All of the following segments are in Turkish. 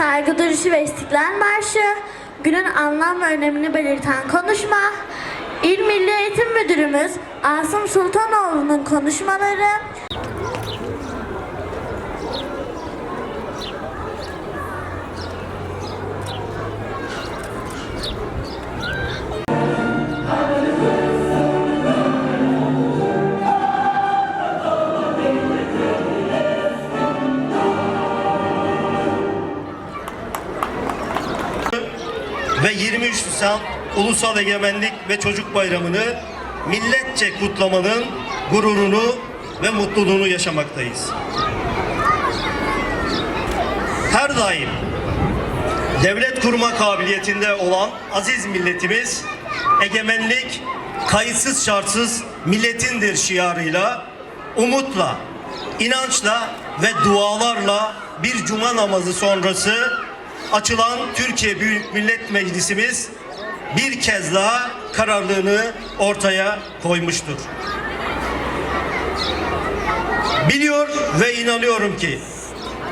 saygı duruşu ve istiklal marşı, günün anlam ve önemini belirten konuşma, İl Milli Eğitim Müdürümüz Asım Sultanoğlu'nun konuşmaları, ve 23 Nisan Ulusal Egemenlik ve Çocuk Bayramı'nı milletçe kutlamanın gururunu ve mutluluğunu yaşamaktayız. Her daim devlet kurma kabiliyetinde olan aziz milletimiz egemenlik kayıtsız şartsız milletindir şiarıyla umutla, inançla ve dualarla bir cuma namazı sonrası açılan Türkiye Büyük Millet Meclisimiz bir kez daha kararlılığını ortaya koymuştur. Biliyor ve inanıyorum ki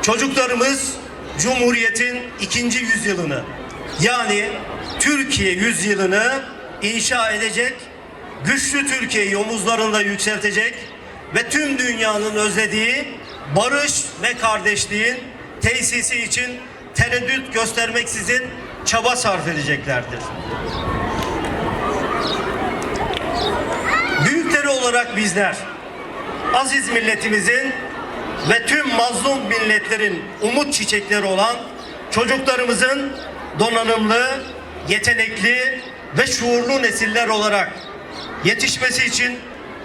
çocuklarımız Cumhuriyet'in ikinci yüzyılını yani Türkiye yüzyılını inşa edecek, güçlü Türkiye'yi omuzlarında yükseltecek ve tüm dünyanın özlediği barış ve kardeşliğin tesisi için tereddüt göstermeksizin çaba sarf edeceklerdir. Büyükleri olarak bizler aziz milletimizin ve tüm mazlum milletlerin umut çiçekleri olan çocuklarımızın donanımlı, yetenekli ve şuurlu nesiller olarak yetişmesi için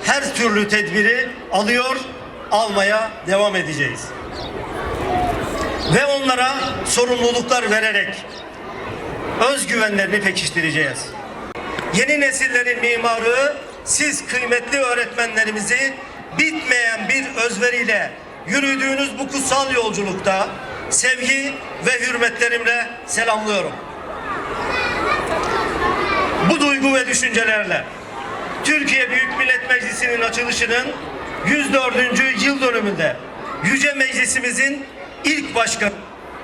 her türlü tedbiri alıyor, almaya devam edeceğiz. Ve onlara sorumluluklar vererek özgüvenlerini pekiştireceğiz. Yeni nesillerin mimarı siz kıymetli öğretmenlerimizi bitmeyen bir özveriyle yürüdüğünüz bu kutsal yolculukta sevgi ve hürmetlerimle selamlıyorum. Bu duygu ve düşüncelerle Türkiye Büyük Millet Meclisi'nin açılışının 104. yıl dönümünde Yüce Meclisimizin ilk başkanı,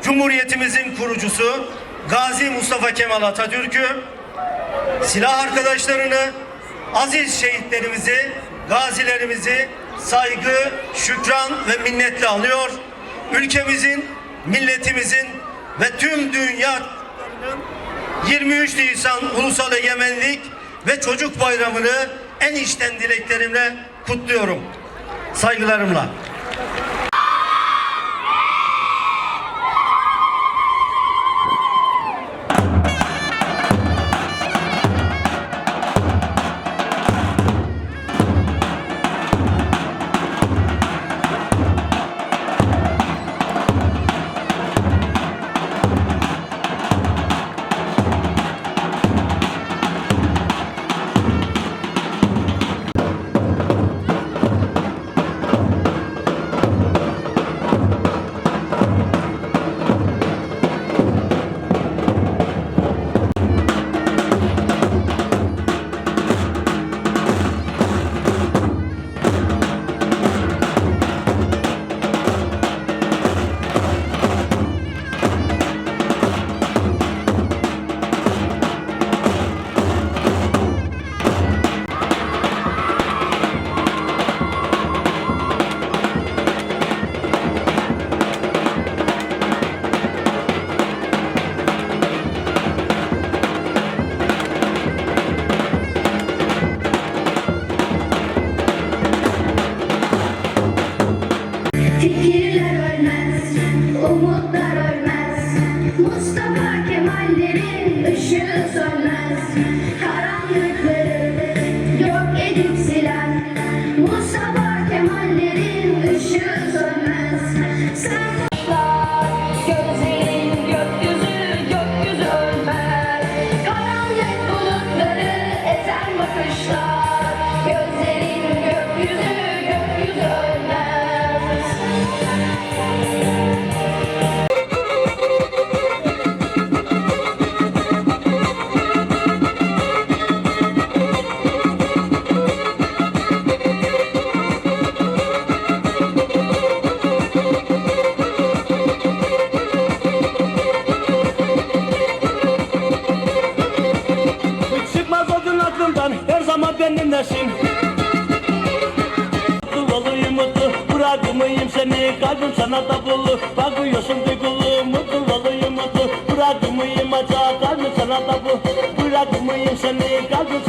Cumhuriyetimizin kurucusu Gazi Mustafa Kemal Atatürk'ü, silah arkadaşlarını, aziz şehitlerimizi, gazilerimizi saygı, şükran ve minnetle anıyor. Ülkemizin, milletimizin ve tüm dünya 23 Nisan Ulusal Egemenlik ve Çocuk Bayramı'nı en içten dileklerimle kutluyorum. Saygılarımla. Umutlar ölmez. Mustafa Kemallerin ışığı sönmez. Karanlıkları yok edip silen. Mustafa Kemallerin ışığı sönmez. Sen Kalbim sana da bulur. Bakıyorsun duygulu mutlu olayım mutlu. Bırakmayayım acaba kalbim sana da bu. Bırakmayayım seni kalbim